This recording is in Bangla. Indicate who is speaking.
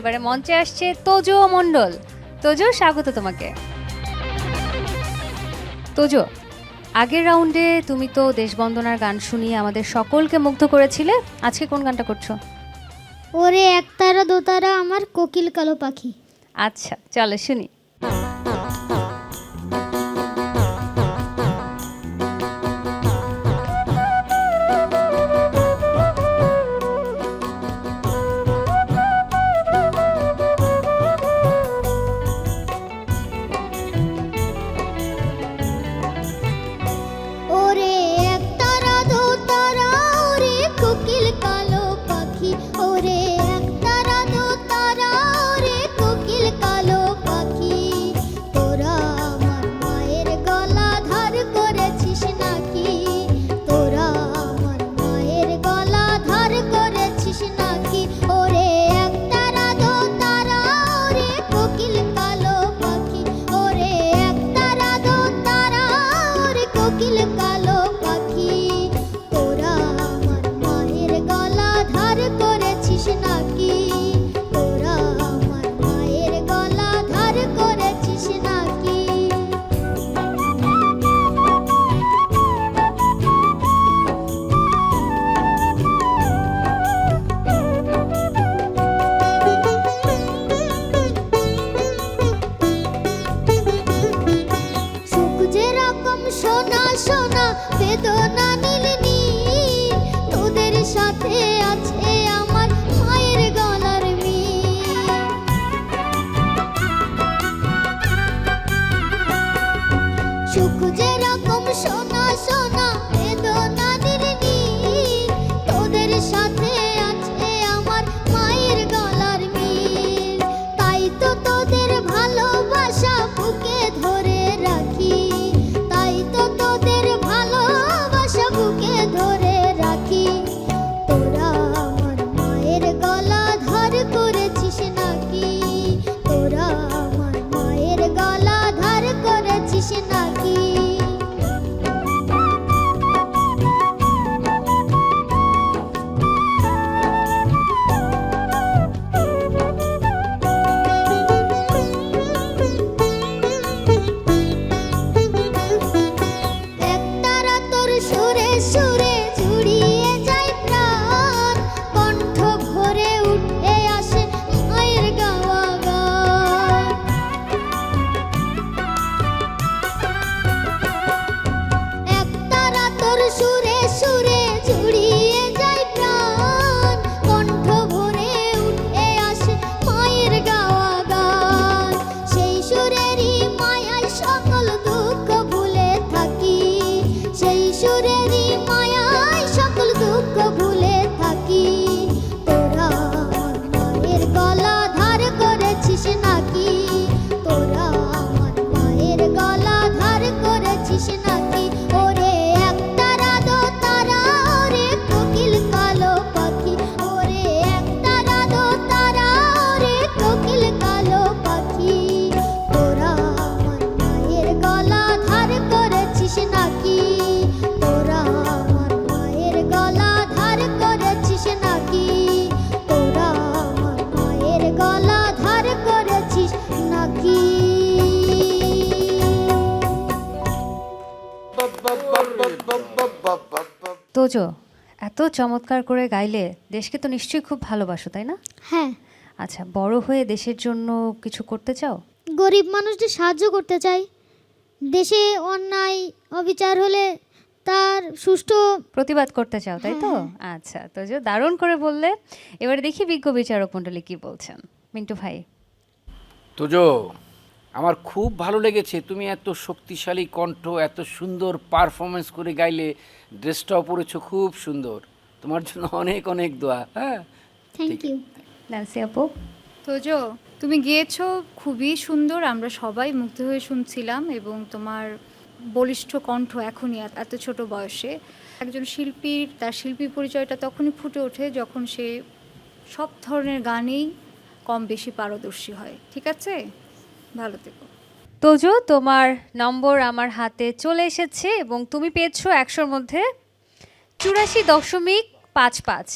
Speaker 1: এবারে মঞ্চে আসছে তোজো মণ্ডল। তোজো স্বাগত তোমাকে। তোজো আগের রাউন্ডে তুমি তো দেশবন্দনার গান শুনিয়ে আমাদের সকলকে মুগ্ধ করেছিলে। আজকে কোন গানটা করছ?
Speaker 2: ওরে একতারা দোতারা আমার কোকিল কালো পাখি।
Speaker 1: আচ্ছা চলো শুনি।
Speaker 2: সোনা বেদনা 那
Speaker 1: তোজো এত চমৎকার করে গাইলে দেশকে তো নিশ্চয়ই খুব ভালোবাসো তাই না?
Speaker 2: হ্যাঁ।
Speaker 1: আচ্ছা বড় হয়ে দেশের জন্য কিছু করতে চাও?
Speaker 2: গরিব মানুষদের সাহায্য করতে চাই দেশে অন্যায় অবিচার হলে তার সুষ্ঠু
Speaker 1: প্রতিবাদ করতে চাও তাই তো? আচ্ছা তো যে দারুণ করে বললে। এবারে দেখি বিজ্ঞ বিচারক মণ্ডলী কি বলছেন। মিন্টু ভাই।
Speaker 3: তোজো আমার খুব ভালো লেগেছে তুমি এত শক্তিশালী কণ্ঠ এত সুন্দর পারফরমেন্স করে গাইলে ড্রেসটাও পরেছো খুব সুন্দর। তোমার জন্য অনেক অনেক দোয়া হ্যাঁ?
Speaker 2: থ্যাংক ইউ
Speaker 1: আপু।
Speaker 4: তোজো তুমি গিয়েছো খুবই সুন্দর আমরা সবাই মুগ্ধ হয়ে শুনছিলাম এবং তোমার বলিষ্ঠ কণ্ঠ এখনই এত ছোট বয়সে। একজন শিল্পীর তার শিল্পী পরিচয়টা তখনই ফুটে ওঠে যখন সে সব ধরনের গানেই কম বেশি পারদর্শী হয় ঠিক আছে? ভালো থেকো।
Speaker 1: তোজো, তোমার নম্বর আমার হাতে চলে এসেছে এবং তুমি পেয়েছ একশোর মধ্যে চুরাশি দশমিক পাঁচ পাঁচ।